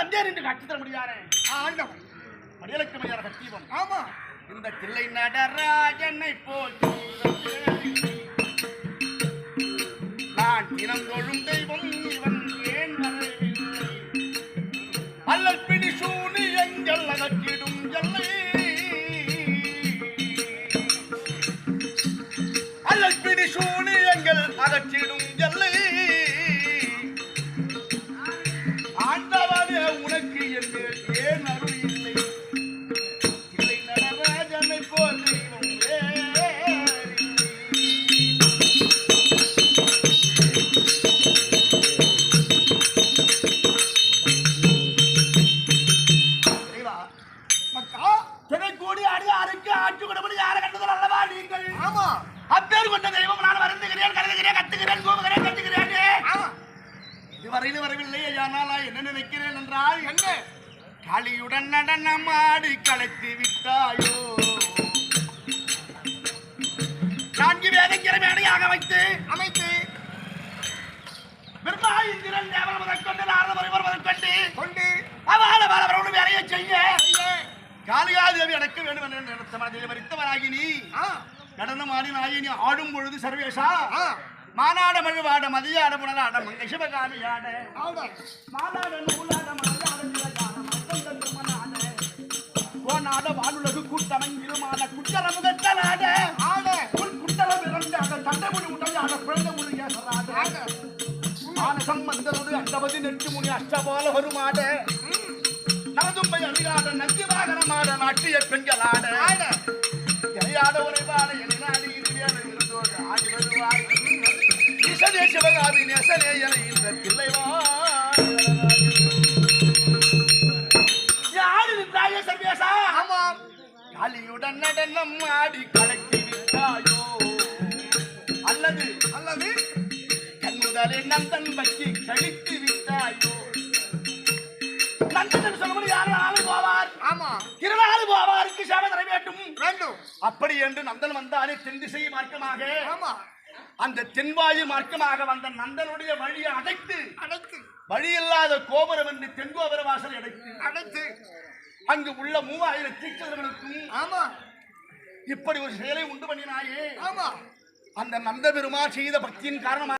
வந்தேன் என்று கட்டி தர முடியாரே ஆண்டவன் மடியலுக்கு மையார கத்தீபம் ஆமா. இந்த தில்லை நடராஜனை போல் நான் தினம் தொழும் தெய்வம் இவன் ஏன் வரவில்லை? அல்லல் பிடி சூனி எங்கள் அகற்றிடும் எல்லை. அல்லல் பிடி சூனி எங்கள் அகற்றிடும் எல்லை என்ன நினைக்கிறேன் என்றால் என்ன? களியுடன் நடனமாடி கலைத்து விட்டாயோ? மேடையாக வைத்து அமைத்து பிரம்மா இந்திரன் தேவன் முதற்கொண்டு நாரத முறைவர் முதற்கொண்டு கொண்டு அவால பாலவரோடு வேலையை செய்ய. செய்ய. காளிகாதேவி அடக்க வேண்டும் என்று நிறுத்தமாக மறித்தவராகி நீ. ஆ. நடனம் ஆடி நாயி நீ ஆடும் பொழுது சர்வேஷா. மங்க சிவகாமியாட ஆட. மாலாட நூலாட தந்து மனாட கோனாட வானுலகு கூட்டமன் இருமான குட்டர வந்ததோடு அண்டபதி நெட்டு முனி அஷ்டபால வருமாட. நரதும்பை அணிகாட நந்தி வாகனமாட நாட்டிய பெண்களாட ஆட. இறையாட உரைபாட என்னாடி இருவேல இருந்தோடு ஆடி வருவாய் ஈசனே சிவகாமி நேசனே என இந்த பிள்ளைவா. யாரு நின்றாய சர்வேசா? ஆமாம். காளியுடன் நடனம் ஆடி கலக்கி விட்டாயோ? அல்லது அல்லது கண்முதலே நந்தன் பற்றி கழித்து விட்டாயோ? நந்தன் சொல்லும்போது யாரும் போவார். ஆமா. திருநாள் போவாருக்கு சேவை தர வேண்டும். வேண்டும். அப்படி என்று நந்தன் வந்தாலே தென் திசை மார்க்கமாக. ஆமா. அந்த தென்வாயு மார்க்கமாக வந்த நந்தனுடைய வழியை அடைத்து அடைத்து. வழி இல்லாத கோபுரம் என்று தென்கோபுர வாசல் அடைத்து அடைத்து. அங்கு உள்ள மூவாயிரம் தீட்சர்களுக்கும் ஆமா. இப்படி ஒரு செயலை உண்டு பண்ணினாயே. ஆமா. அந்த நந்த பெருமா செய்த பக்தியின் காரணமாக